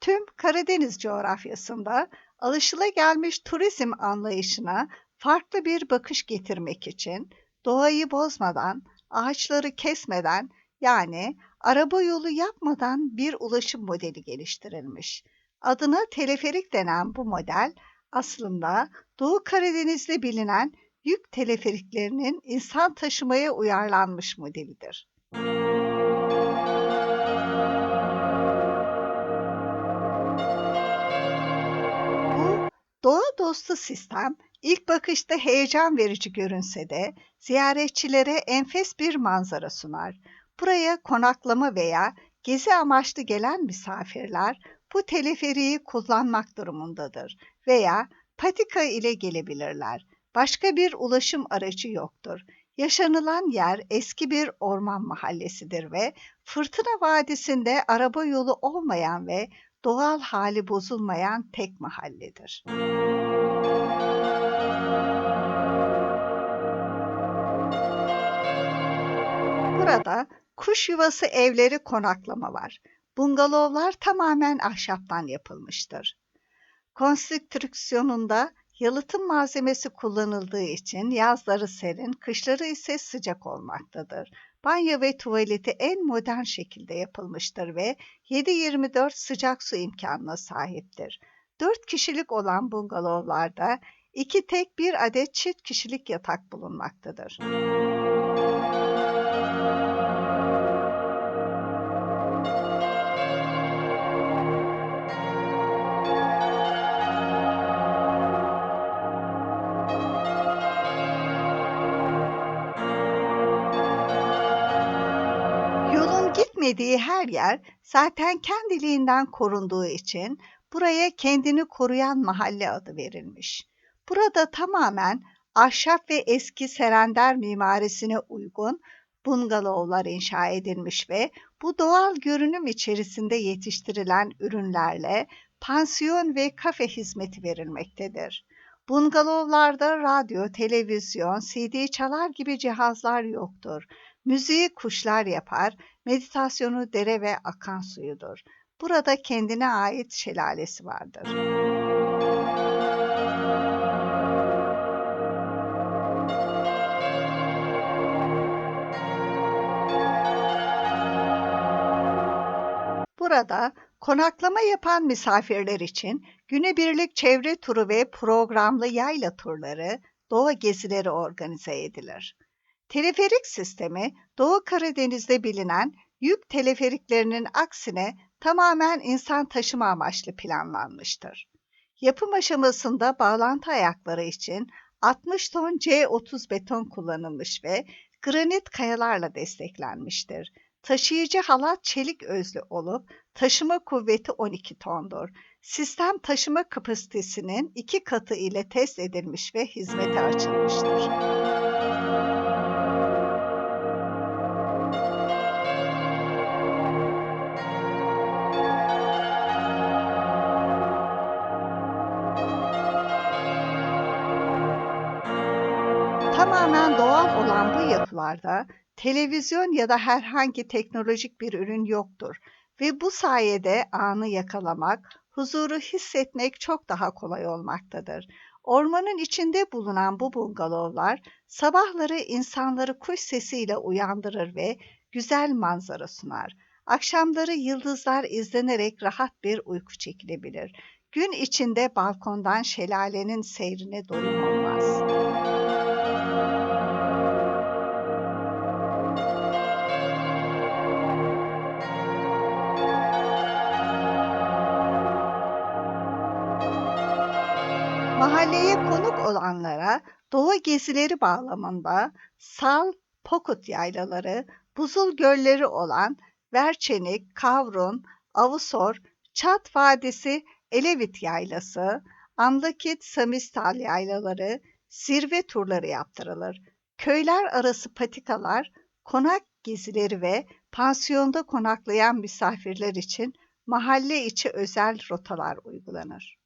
tüm Karadeniz coğrafyasında alışılagelmiş turizm anlayışına farklı bir bakış getirmek için doğayı bozmadan, ağaçları kesmeden yani araba yolu yapmadan bir ulaşım modeli geliştirilmiş. Adına teleferik denen bu model aslında Doğu Karadeniz'de bilinen yük teleferiklerinin insan taşımaya uyarlanmış modelidir. Bu doğa dostu sistem ilk bakışta heyecan verici görünse de ziyaretçilere enfes bir manzara sunar. Buraya konaklama veya gezi amaçlı gelen misafirler bu teleferiği kullanmak durumundadır veya patika ile gelebilirler. Başka bir ulaşım aracı yoktur. Yaşanılan yer eski bir orman mahallesidir ve Fırtına Vadisi'nde araba yolu olmayan ve doğal hali bozulmayan tek mahalledir. Burada kuş yuvası evleri konaklama var. Bungalovlar tamamen ahşaptan yapılmıştır. Konstrüksiyonunda yalıtım malzemesi kullanıldığı için yazları serin, kışları ise sıcak olmaktadır. Banyo ve tuvaleti en modern şekilde yapılmıştır ve 7-24 sıcak su imkanına sahiptir. 4 kişilik olan bungalovlarda iki tek bir adet çift kişilik yatak bulunmaktadır. Yolun gitmediği her yer zaten kendiliğinden korunduğu için buraya kendini koruyan mahalle adı verilmiş. Burada tamamen ahşap ve eski serender mimarisine uygun bungalovlar inşa edilmiş ve bu doğal görünüm içerisinde yetiştirilen ürünlerle pansiyon ve kafe hizmeti verilmektedir. Bungalovlarda radyo, televizyon, CD çalar gibi cihazlar yoktur. Müziği kuşlar yapar, meditasyonu dere ve akan suyudur. Burada kendine ait şelalesi vardır. Burada konaklama yapan misafirler için günübirlik çevre turu ve programlı yayla turları, doğa gezileri organize edilir. Teleferik sistemi Doğu Karadeniz'de bilinen yük teleferiklerinin aksine tamamen insan taşıma amaçlı planlanmıştır. Yapım aşamasında bağlantı ayakları için 60 ton C30 beton kullanılmış ve granit kayalarla desteklenmiştir. Taşıyıcı halat çelik özlü olup taşıma kuvveti 12 tondur. Sistem taşıma kapasitesinin iki katı ile test edilmiş ve hizmete açılmıştır. Tamamen doğal olan bu yapılarda televizyon ya da herhangi teknolojik bir ürün yoktur ve bu sayede anı yakalamak, huzuru hissetmek çok daha kolay olmaktadır. Ormanın içinde bulunan bu bungalovlar sabahları insanları kuş sesiyle uyandırır ve güzel manzara sunar. Akşamları yıldızlar izlenerek rahat bir uyku çekilebilir. Gün içinde balkondan şelalenin seyrine doyum olmaz. Mahalleye konuk olanlara doğa gezileri bağlamında Sal, Pokut yaylaları, buzul gölleri olan Verçenik, Kavrun, Avusor, Çat Vadisi, Elevit Yaylası, Andakit, Samistal yaylaları, zirve turları yaptırılır. Köyler arası patikalar, konak gezileri ve pansiyonda konaklayan misafirler için mahalle içi özel rotalar uygulanır.